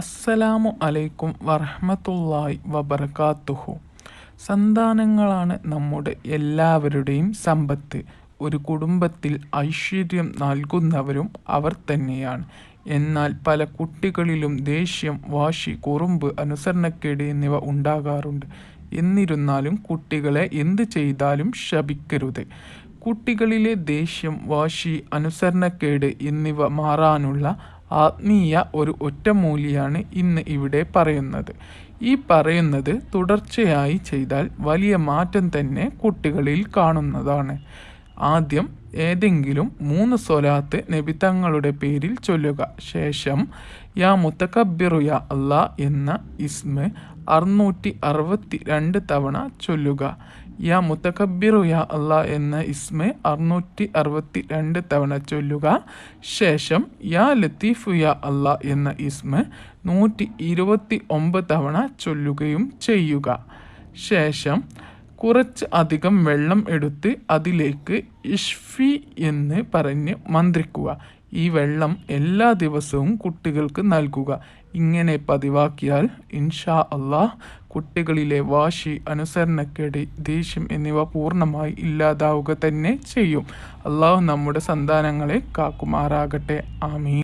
അസ്സലാമു അലൈക്കും വറഹമത്തുള്ളായി വബർക്കാത്തുഹു സന്താനങ്ങളാണ് നമ്മുടെ എല്ലാവരുടെയും സമ്പത്ത്. ഒരു കുടുംബത്തിൽ ഐശ്വര്യം നൽകുന്നവരും അവർ തന്നെയാണ്. എന്നാൽ പല കുട്ടികളിലും ദേഷ്യം വാശി കുറുമ്പ് അനുസരണക്കേട് എന്നിവ ഉണ്ടാകാറുണ്ട്. എന്നിരുന്നാലും കുട്ടികളെ എന്ത് ചെയ്താലും ശപിക്കരുത്. കുട്ടികളിലെ ദേഷ്യം വാശി അനുസരണക്കേട് എന്നിവ മാറാനുള്ള ആത്മീയ ഒരു ഒറ്റമൂലിയാണ് ഇന്ന് ഇവിടെ പറയുന്നത്. ഈ പറയുന്നത് തുടർച്ചയായി ചെയ്താൽ വലിയ മാറ്റം തന്നെ കുട്ടികളിൽ കാണുന്നതാണ്. ആദ്യം ഏതെങ്കിലും മൂന്ന് സ്വലാത്ത് നബി തങ്ങളുടെ പേരിൽ ചൊല്ലുക. ശേഷം യാ മുത്തക്കബിറു യാ എന്ന ഇസ്മ അറുന്നൂറ്റി അറുപത്തി രണ്ട് തവണ ചൊല്ലുക. യാ മുത്തക്കബിറു യാ അല്ല എന്ന ഇസ്മെ അറുന്നൂറ്റി അറുപത്തി രണ്ട് തവണ ചൊല്ലുക. ശേഷം യാ ലത്തീഫു യാ അല്ല എന്ന ഇസ്മ നൂറ്റി ഇരുപത്തി ഒമ്പത് തവണ ചൊല്ലുകയും ചെയ്യുക. ശേഷം കുറച്ച് അധികം വെള്ളം എടുത്ത് അതിലേക്ക് ഇഷ്ഫി എന്ന് പറഞ്ഞ് മന്ത്രിക്കുക. ഈ വെള്ളം എല്ലാ ദിവസവും കുട്ടികൾക്ക് നൽകുക. ഇങ്ങനെ പതിവാക്കിയാൽ ഇൻഷാ അള്ളാഹ് കുട്ടികളിലെ വാശി അനുസരണക്കേട് ദേഷ്യം എന്നിവ പൂർണമായി ഇല്ലാതാവുക തന്നെ ചെയ്യും. അള്ളാഹു നമ്മുടെ സന്താനങ്ങളെ കാക്കുമാറാകട്ടെ. ആമീൻ.